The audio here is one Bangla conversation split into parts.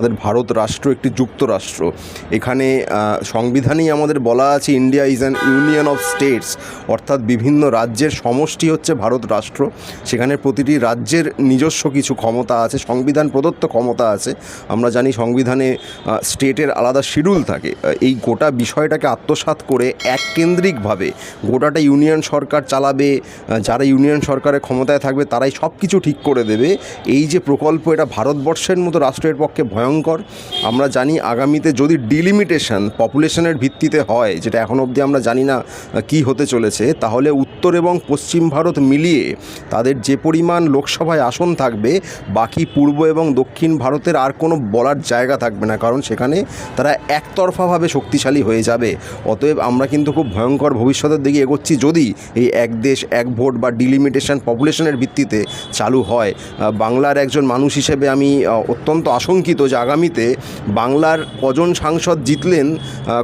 আমাদের ভারত রাষ্ট্র একটি যুক্তরাষ্ট্র। এখানে সংবিধানেই আমাদের বলা আছে India is an union of states অর্থাৎ বিভিন্ন রাজ্যের সমষ্টি হচ্ছে ভারত রাষ্ট্র। সেখানে প্রতিটি রাজ্যের নিজস্ব কিছু ক্ষমতা আছে, সংবিধান প্রদত্ত ক্ষমতা আছে। আমরা জানি সংবিধানে স্টেটের আলাদা শিডিউল থাকে। এই গোটা বিষয়টাকে আত্মসাৎ করে এক কেন্দ্রিকভাবে গোটাটা ইউনিয়ন সরকার চালাবে যারা ইউনিয়ন সরকারের ক্ষমতায় থাকবে তারাই সব কিছু ঠিক করে দেবে। এই যে প্রকল্প, এটা ভারতবর্ষের মতো রাষ্ট্রের পক্ষে ভয়ঙ্কর আমরা জানি আগামীতে যদি ডিলিমিটেশন পপুলেশনের ভিত্তিতে হয়, যেটা এখন অবধি আমরা জানি না কি হতে চলেছে, তাহলে উত্তর এবং পশ্চিম ভারত মিলিয়ে তাদের যে পরিমাণ লোকসভায় আসন থাকবে, বাকি পূর্ব এবং দক্ষিণ ভারতের আর কোনো বলার জায়গা থাকবে না, কারণ সেখানে তারা একতরফাভাবে শক্তিশালী হয়ে যাবে। অতএব আমরা কিন্তু খুব ভয়ঙ্কর ভবিষ্যতের দিকে এগোচ্ছি যদি এই এক দেশ, এক ভোট বা ডিলিমিটেশন পপুলেশনের ভিত্তিতে চালু হয়। বাংলার একজন মানুষ হিসেবে আমি অত্যন্ত আশঙ্কিত যে আগামীতে বাংলার কজন সাংসদ জিতলেন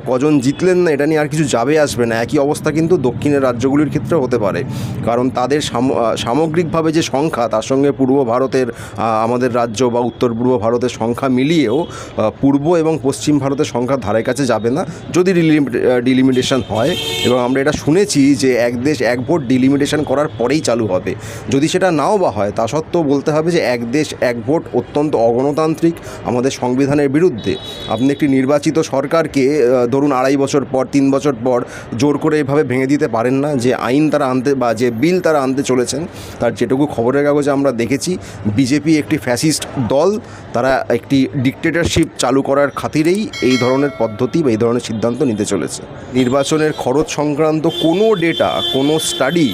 কজন জিতলেন না, এটা নিয়ে আর কিছু যাবে আসবে না। একই অবস্থা কিন্তু দক্ষিণের রাজ্যগুলির ক্ষেত্রে হতে পারে। কারণ তাদের সাম- সামগ্রিকভাবে যে সংখ্যা, তার সঙ্গে পূর্ব ভারতের আমাদের রাজ্য বা উত্তর পূর্ব ভারতের সংখ্যা মিলিয়েও পূর্ব এবং পশ্চিম ভারতের সংখ্যা ধারে কাছে যাবে না, যদি ডিলিমিটেশন হয়। এবং আমরা এটা শুনেছি যে এক দেশ এক ভোট ডিলিমিটেশন করার পরেই চালু হবে। যদি সেটা নাও বা হয়, তা সত্ত্বেও বলতে হবে যে এক দেশ এক ভোট অত্যন্ত অগণতান্ত্রিক। আমাদের সংবিধানের বিরুদ্ধে আপনি একটি নির্বাচিত সরকারকে ধরুন আড়াই বছর পর, তিন বছর পর জোর করে এভাবে ভেঙে দিতে পারেন না। যে আইন তারা আনতে বা যে বিল তারা আনতে চলেছেন, তার যেটুকু খবরের কাগজে আমরা দেখেছি, বিজেপি একটি ফ্যাসিস্ট দল, তারা একটি ডিকটেটরশিপ চালু করার খাতিরেই এই ধরনের পদ্ধতি বা এই ধরনের সিদ্ধান্ত নিতে চলেছে। নির্বাচনের খরচ সংক্রান্ত কোনো ডেটা কোনো স্টাডি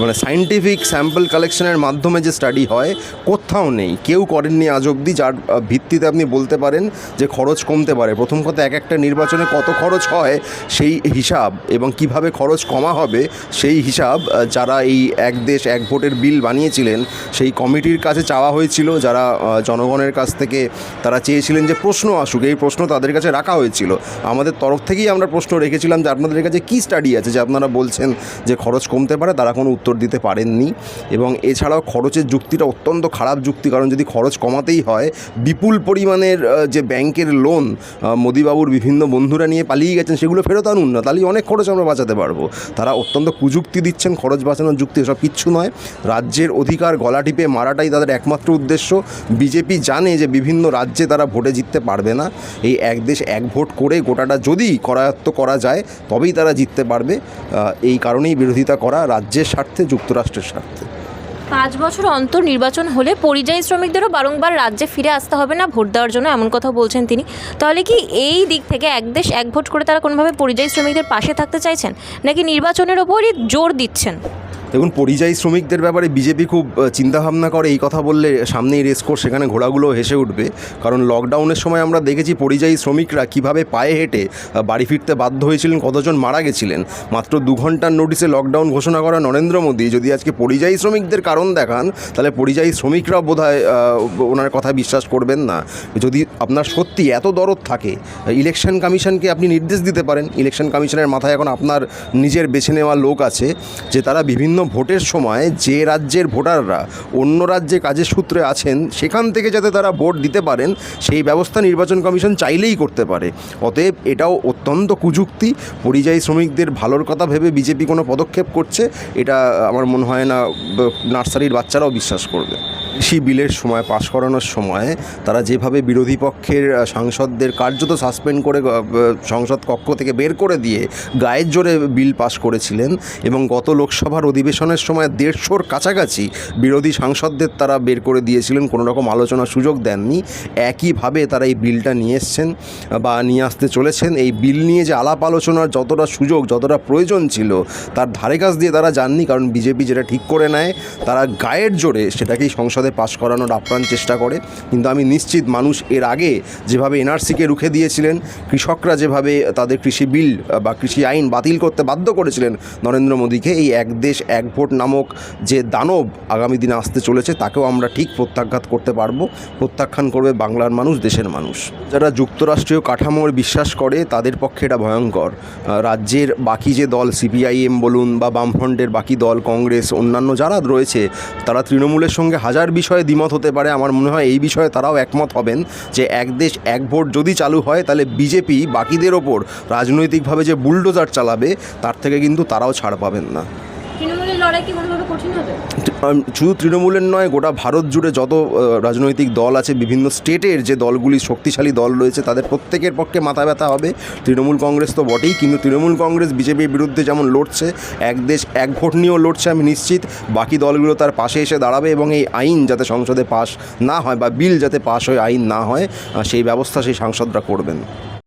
মানে সাইন্টিফিক স্যাম্পল কালেকশনের মাধ্যমে যে স্টাডি হয়, কোথাও নেই। কেউ করেননি আজ অবধি, যার ভিত্তিতে আপনি বলতে পারেন যে খরচ কমতে পারে। প্রথম কথা, এক একটা নির্বাচনে কত খরচ হয় সেই হিসাব এবং কীভাবে খরচ কমা হবে সেই হিসাব যারা এই এক দেশ, এক ভোটের বিল বানিয়েছিলেন, সেই কমিটির কাছে চাওয়া হয়েছিল। যারা জনগণের কাছ থেকে তারা চেয়েছিলেন যে প্রশ্ন আসুক, এই প্রশ্ন তাদের কাছে রাখা হয়েছিল। আমাদের তরফ থেকেই আমরা প্রশ্ন রেখেছিলাম যে আপনাদের কাছে কী স্টাডি আছে, যে আপনারা বলছেন যে খরচ কমতে পারে, তারা কোনো উত্তর দিতে পারেননি। এবং এছাড়াও খরচের যুক্তিটা অত্যন্ত খারাপ যুক্তি, কারণ যদি খরচ কমাতেই হয়, বিপুল পরিমাণের যে ব্যাংকের লোন মোদিবাবুর বিভিন্ন বন্ধুরা নিয়ে পালিয়ে গেছেন, সেগুলো ফেরত আনুন না। তাহলে অনেক খরচ আমরা বাঁচাতে পারব। তারা অত্যন্ত কুযুক্তি দিচ্ছেন, খরচ বাঁচানোর যুক্তি, এসব কিচ্ছু নয়। রাজ্যের অধিকার গলা টিপে মারাটাই তাদের একমাত্র উদ্দেশ্য। বিজেপি জানে যে বিভিন্ন রাজ্যে তারা ভোটে জিততে পারবে না। এই এক দেশ এক ভোট করে গোটাটা যদি করায়ত্ত করা যায়, তবেই তারা জিততে পারবে। এই কারণেই বিরোধিতা করা রাজ্যের স্বার্থে, যুক্তরাষ্ট্রের স্বার্থে। পাঁচ বছর অন্তর নির্বাচন হলে পরিযায়ী শ্রমিকদেরও বারংবার রাজ্যে ফিরে আসতে হবে না, ভোট দেওয়ার জন্য এমন কথা বলছেন তিনি। তাহলে কি এই দিক থেকে এক দেশ এক ভোট করে তারা কোনোভাবে পরিযায়ী শ্রমিকদের পাশে থাকতে চাইছেন? নাকি নির্বাচনের ওপরই জোর দিচ্ছেন? দেখুন, পরিযায়ী শ্রমিকদের ব্যাপারে বিজেপি খুব চিন্তাভাবনা করে। এই কথা বললে সামনেই রেসকোর্স সেখানে ঘোড়াগুলো হেসে উঠবে। কারণ লকডাউনের সময় আমরা দেখেছি পরিযায়ী শ্রমিকরা কীভাবে পায়ে হেঁটে বাড়ি ফিরতে বাধ্য হয়েছিলেন, কতজন মারা গেছিলেন। মাত্র দু ঘণ্টার নোটিসে লকডাউন ঘোষণা করা নরেন্দ্র মোদী। যদি আজকে পরিযায়ী শ্রমিকদের কারণ দেখান, তাহলে পরিযায়ী শ্রমিকরা বোধহয় ওনার কথা বিশ্বাস করবেন না। যদি আপনার সত্যি এত দরদ থাকে ইলেকশন কমিশনকে আপনি নির্দেশ দিতে পারেন। ইলেকশন কমিশনের মাথায় এখন আপনার নিজের বেছে নেওয়া লোক আছে, যে তারা বিভিন্ন ভোটের সময় যে রাজ্যের ভোটাররা অন্য রাজ্যে কাজের সূত্রে আছেন, সেখান থেকে যাতে তারা ভোট দিতে পারেন, সেই ব্যবস্থা নির্বাচন কমিশন চাইলেই করতে পারে। অতএব এটাও অত্যন্ত কুযুক্তি। পরিযায়ী শ্রমিকদের ভালোর কথা ভেবে বিজেপি কোনো পদক্ষেপ করছে, এটা আমার মনে হয় না, নার্সারির বাচ্চারাও বিশ্বাস করবে। কৃষি বিলের সময়, পাশ করানোর সময় তারা যেভাবে বিরোধী পক্ষের সাংসদদের কার্যত সাসপেন্ড করে সংসদ কক্ষ থেকে বের করে দিয়ে গায়ের জোরে বিল পাশ করেছিলেন এবং গত লোকসভার অধিবেশনের সময় দেড়শোর কাছাকাছি বিরোধী সাংসদদের তারা বের করে দিয়েছিলেন, কোনো রকম আলোচনার সুযোগ দেননি। একইভাবে তারা এই বিলটা নিয়ে এসছেন বা নিয়ে আসতে চলেছেন। এই বিল নিয়ে যে আলাপ আলোচনার যতটা সুযোগ, যতটা প্রয়োজন ছিল, তার ধারে কাছ দিয়ে তারা যাননি, কারণ বিজেপি যেটা ঠিক করে নেয়, তারা গায়ের জোরে সেটাকেই সংসদে পাশ করানোর আপ্রাণ চেষ্টা করে। কিন্তু আমি নিশ্চিত মানুষ এর আগে যেভাবে এনআরসিকে রুখে দিয়েছিলেন, কৃষকরা যেভাবে তাদের কৃষি বিল বা কৃষি আইন বাতিল করতে বাধ্য করেছিলেন নরেন্দ্র মোদীকে, এই এক দেশ, এক ভোট নামক যে দানব আগামী দিনে আসতে চলেছে, তাকেও আমরা ঠিক প্রত্যাঘাত করতে পারব। প্রত্যাখ্যান করবে বাংলার মানুষ, দেশের মানুষ। যারা যুক্তরাষ্ট্রীয় কাঠামোর বিশ্বাস করে, তাদের পক্ষে এটা ভয়ঙ্কর। রাজ্যের বাকি যে দল, সিপিআইএম বলুন বা বামফ্রন্টের বাকি দল, কংগ্রেস, অন্যান্য যারা রয়েছে, তারা তৃণমূলের সঙ্গে হাজার এটার বিষয়ে দ্বিমত হতে পারে। আমার মনে হয় এই বিষয়ে তারাও একমত হবেন যে এক দেশ এক ভোট যদি চালু হয়, তাহলে বিজেপি বাকিদের ওপর রাজনৈতিকভাবে যে বুলডোজার চালাবে, তার থেকে কিন্তু তারাও ছাড় পাবেন না। শুধু তৃণমূলের নয়, গোটা ভারত জুড়ে যত রাজনৈতিক দল আছে, বিভিন্ন স্টেটের যে দলগুলি শক্তিশালী দল রয়েছে, তাদের প্রত্যেকের পক্ষে মাথা ব্যথা হবে। তৃণমূল কংগ্রেস তো বটেই, কিন্তু তৃণমূল কংগ্রেস, বিজেপির বিরুদ্ধে যেমন লড়ছে, এক দেশ, এক ভোট নিয়েও লড়ছে, আমি নিশ্চিত। বাকি দলগুলো তার পাশে এসে দাঁড়াবে এবং এই আইন যাতে সংসদে পাশ না হয়, বা বিল যাতে পাশ হয়ে আইন না হয় সেই ব্যবস্থা সেই সাংসদরা করবেন।